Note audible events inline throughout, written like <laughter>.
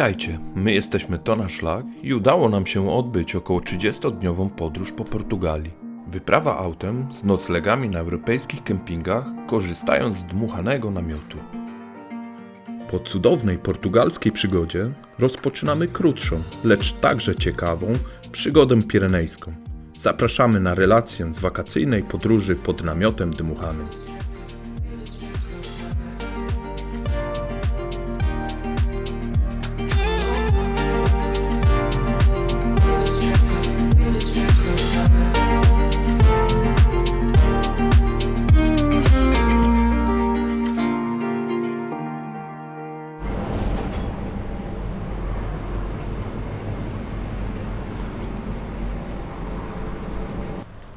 Witajcie, my jesteśmy Tona Szlak i udało nam się odbyć około 30-dniową podróż po Portugalii. Wyprawa autem z noclegami na europejskich kempingach, korzystając z dmuchanego namiotu. Po cudownej portugalskiej przygodzie rozpoczynamy krótszą, lecz także ciekawą przygodę pirenejską. Zapraszamy na relację z wakacyjnej podróży pod namiotem dmuchanym.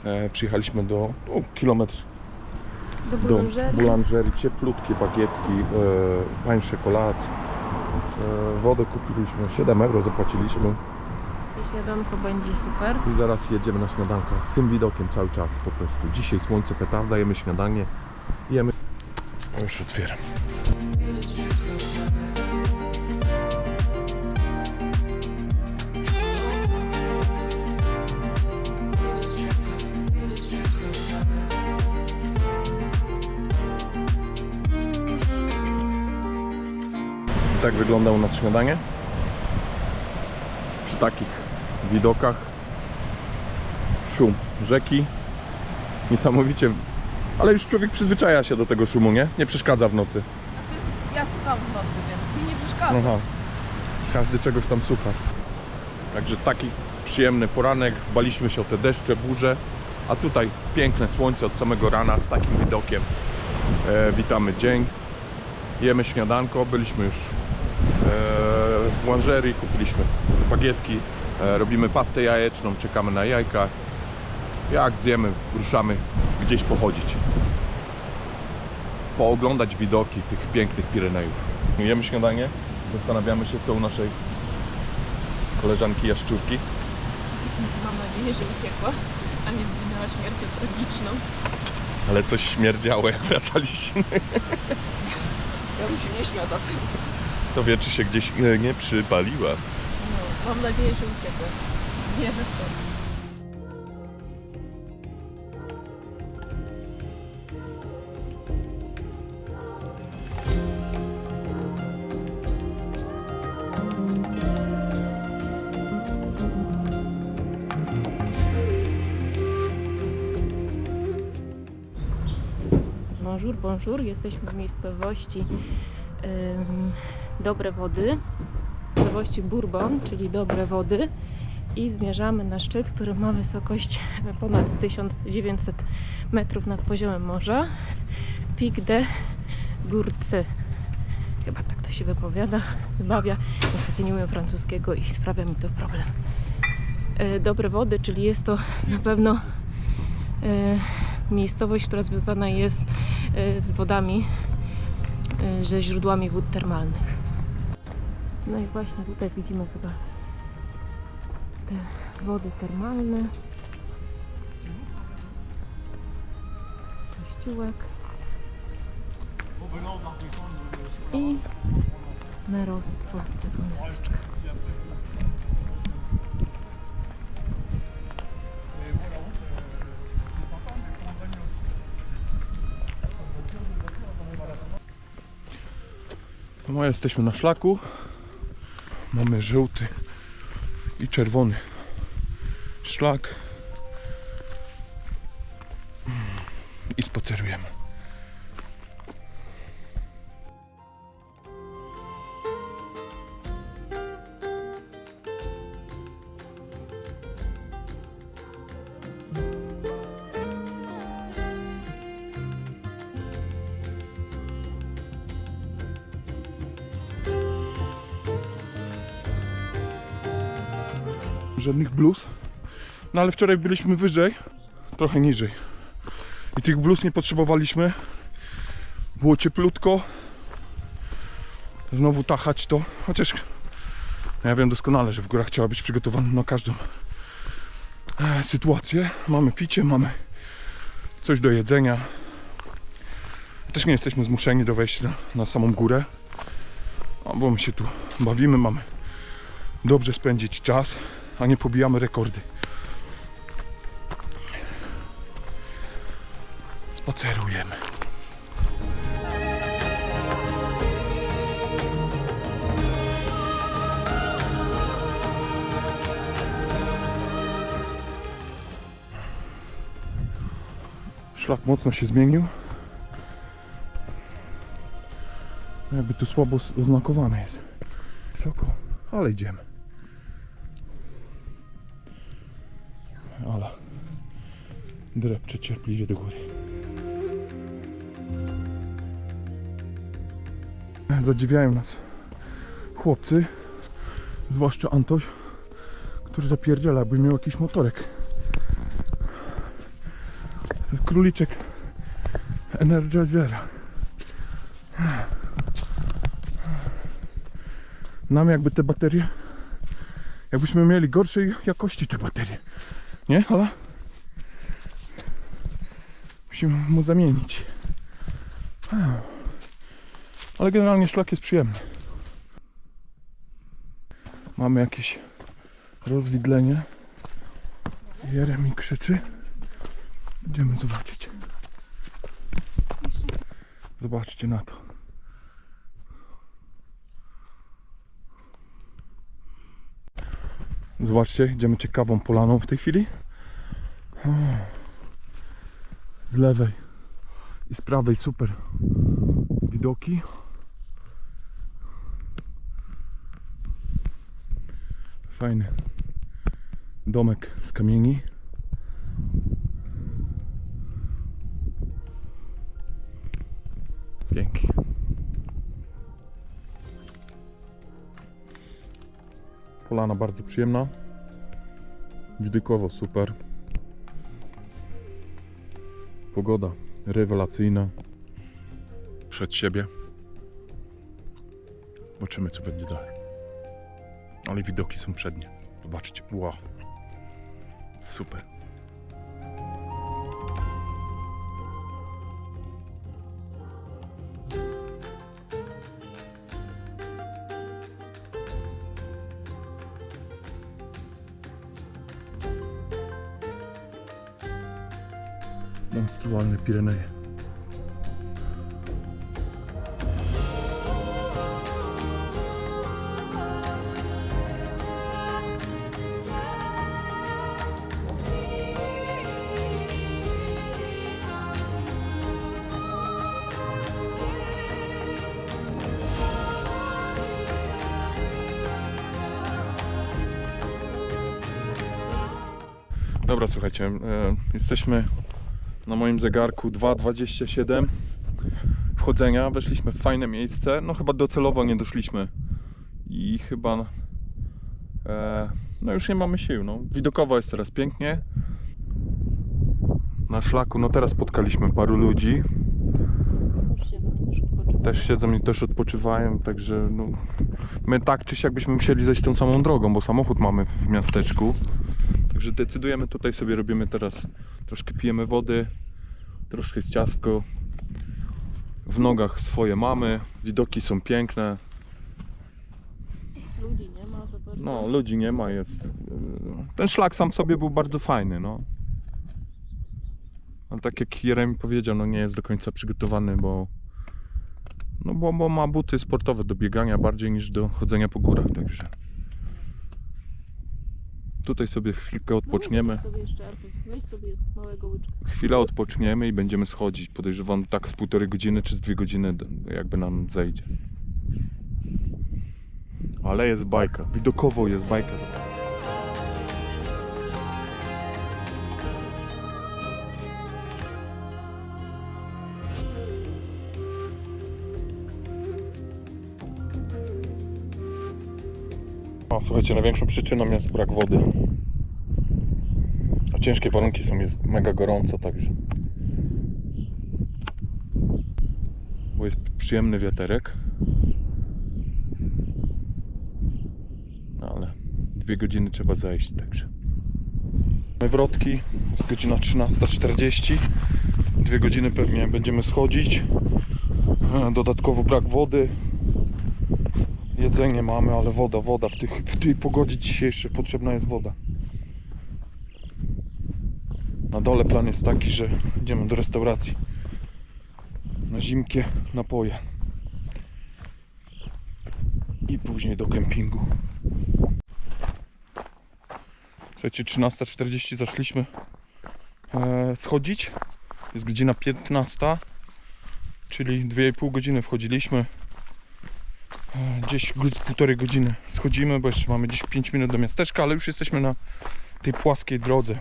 E, przyjechaliśmy do o, kilometr Do boulangerii. boulangerii, cieplutkie bagietki, e, pain czekolad, e, wodę kupiliśmy, 7 euro zapłaciliśmy Śniadanko będzie super. i zaraz jedziemy na śniadankę z tym widokiem cały czas po prostu. Dzisiaj słońce petarda, jemy śniadanie, jemy... O, już otwieram. Tak wygląda u nas śniadanie. Przy takich widokach. Szum rzeki. Niesamowicie. Ale już człowiek przyzwyczaja się do tego szumu, nie? Nie przeszkadza w nocy. Znaczy, ja słucham w nocy, więc mi nie przeszkadza. Aha. Każdy czegoś tam słucha. Także taki przyjemny poranek. Baliśmy się o te deszcze, burze. A tutaj piękne słońce od samego rana z takim widokiem. E, witamy dzień. Jemy śniadanko. Byliśmy już w boulangerii, kupiliśmy bagietki. E, robimy pastę jajeczną, czekamy na jajka. Jak zjemy, ruszamy gdzieś pochodzić. Pooglądać widoki tych pięknych Pirenejów. Jemy śniadanie, zastanawiamy się co u naszej koleżanki Jaszczurki. Mam nadzieję, że uciekła, a nie zginęła śmiercią tragiczną. Ale coś śmierdziało jak wracaliśmy. Ja bym się nie śmiał tym. Kto wie czy się gdzieś e, nie przypaliła. No, mam nadzieję, że uciekła. Wierzę w to. Bonjour, bonjour. Jesteśmy w miejscowości Dobre Wody. Miejscowości Bourbon, czyli Dobre Wody. I zmierzamy na szczyt, który ma wysokość <laughs> ponad 1900 metrów nad poziomem morza. Pic de Górcy. Chyba tak to się wypowiada, wybawia. Niestety nie umiem francuskiego i sprawia mi to problem. E, Dobre Wody, czyli jest to na pewno e, miejscowość, która związana jest e, z wodami, ze źródłami wód termalnych. No i właśnie tutaj widzimy chyba te wody termalne. Kościółek. I merostwo tego miasteczka. No jesteśmy na szlaku. Mamy żółty i czerwony szlak. I spacerujemy. Żadnych bluz. No ale wczoraj byliśmy wyżej, trochę niżej. I tych bluz nie potrzebowaliśmy. Było cieplutko. Znowu tachać to, chociaż no ja wiem doskonale, że w górach trzeba być przygotowanym na każdą e, sytuację. Mamy picie, mamy coś do jedzenia. Też nie jesteśmy zmuszeni do wejścia na, na samą górę. Bo my się tu bawimy, mamy dobrze spędzić czas, a nie pobijamy rekordy. Spacerujemy. Szlak mocno się zmienił. Jakby tu słabo oznakowane jest. Wysoko, ale idziemy. Ale drepcze cierpliwie do góry. Zadziwiają nas chłopcy, zwłaszcza Antoś, który zapierdziela, jakby miał jakiś motorek. Ten króliczek Energizera. Nam jakby te baterie, jakbyśmy mieli gorszej jakości te baterie. Nie, ale musimy mu zamienić. Ale generalnie szlak jest przyjemny. Mamy jakieś rozwidlenie. Jeremi krzyczy. Idziemy zobaczyć. Zobaczcie na to. Zobaczcie, idziemy ciekawą polaną w tej chwili. Z lewej i z prawej super widoki. Fajny domek z kamieni. Polana bardzo przyjemna. Widokowo super. Pogoda rewelacyjna. Przed siebie. Zobaczymy co będzie dalej. Ale widoki są przednie. Zobaczcie. Wow. Super. Monstrualne Pireneje. Dobra, słuchajcie, e, jesteśmy na moim zegarku 2.27 wchodzenia. Weszliśmy w fajne miejsce. No chyba docelowo nie doszliśmy i chyba e, no już nie mamy sił. No. Widokowo jest teraz pięknie. Na szlaku, no teraz spotkaliśmy paru ludzi. Też siedzą i też odpoczywają, także no, my tak czy siak byśmy musieli zejść tą samą drogą, bo samochód mamy w miasteczku. Także decydujemy tutaj sobie robimy teraz troszkę pijemy wody, troszkę jest ciastko. W nogach swoje mamy, widoki są piękne. Ludzi nie ma za bardzo. No, ludzi nie ma, jest. yy, Ten szlak sam w sobie był bardzo fajny, no. Ale tak jak Jeremi powiedział, no nie jest do końca przygotowany, bo no bo, bo ma buty sportowe do biegania bardziej niż do chodzenia po górach, także tutaj sobie chwilkę odpoczniemy. No, weź sobie jeszcze, Artuś, weź sobie małego łyczka. chwilę odpoczniemy i będziemy schodzić. Podejrzewam tak z półtorej godziny czy z dwie godziny jakby nam zejdzie. Ale jest bajka. Widokowo jest bajka. O, słuchajcie, największą przyczyną jest brak wody. A ciężkie warunki są, jest mega gorąco, także. Bo jest przyjemny wiaterek. No ale dwie godziny trzeba zejść, także. Mamy wrotki, jest godzina 13.40. Dwie godziny pewnie będziemy schodzić. Dodatkowo brak wody. Jedzenie mamy, ale woda, woda. W, tych, w tej pogodzie dzisiejszej potrzebna jest woda. Na dole plan jest taki, że idziemy do restauracji. Na zimkie napoje. I później do kempingu. Słuchajcie, 13.40 zaszliśmy e, schodzić. Jest godzina 15, czyli 2,5 godziny wchodziliśmy. Gdzieś półtorej godziny schodzimy, bo jeszcze mamy gdzieś 5 minut do miasteczka, ale już jesteśmy na tej płaskiej drodze.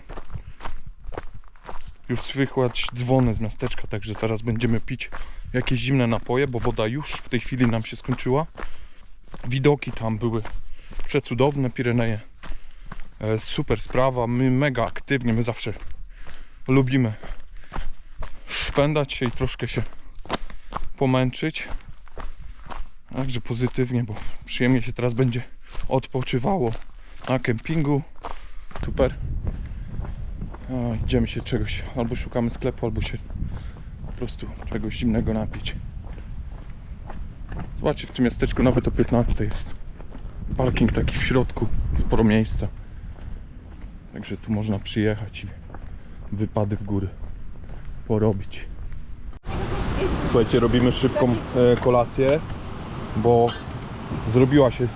Już słychać dzwony z miasteczka, także zaraz będziemy pić jakieś zimne napoje, bo woda już w tej chwili nam się skończyła. Widoki tam były przecudowne, Pireneje. E, Super sprawa, my mega aktywnie, my zawsze lubimy szwendać się i troszkę się pomęczyć. Także pozytywnie, bo przyjemnie się teraz będzie odpoczywało na kempingu. Super. A, idziemy się czegoś, albo szukamy sklepu, albo się po prostu czegoś zimnego napić. Zobaczcie, w tym miasteczku nawet o 15 jest parking taki w środku, sporo miejsca. Także tu można przyjechać i wypady w góry porobić. Słuchajcie, robimy szybką e, kolację, bo zrobiła się.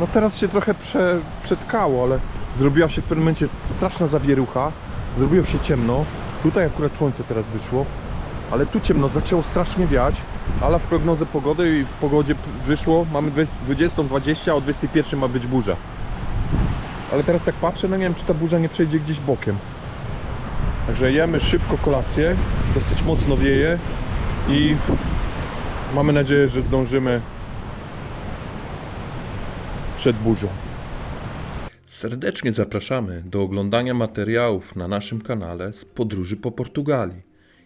No teraz się trochę prze, przetkało, ale zrobiła się w pewnym momencie straszna zawierucha. Zrobiło się ciemno. Tutaj akurat słońce teraz wyszło, ale tu ciemno, zaczęło strasznie wiać. Ale w prognozę pogody i w pogodzie wyszło, mamy 20.20, a o 21 ma być burza. Ale teraz tak patrzę, no nie wiem czy ta burza nie przejdzie gdzieś bokiem. Także jemy szybko kolację, dosyć mocno wieje i mamy nadzieję, że zdążymy przed burzą. Serdecznie zapraszamy do oglądania materiałów na naszym kanale z podróży po Portugalii.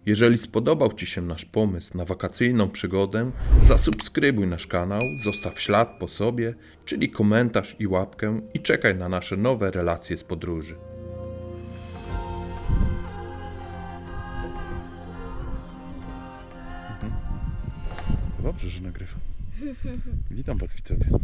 Jeżeli spodobał Ci się nasz pomysł na wakacyjną przygodę, zasubskrybuj nasz kanał, zostaw ślad po sobie, czyli komentarz i łapkę i czekaj na nasze nowe relacje z podróży. Dobrze, że nagrywam. Witam Was widzowie.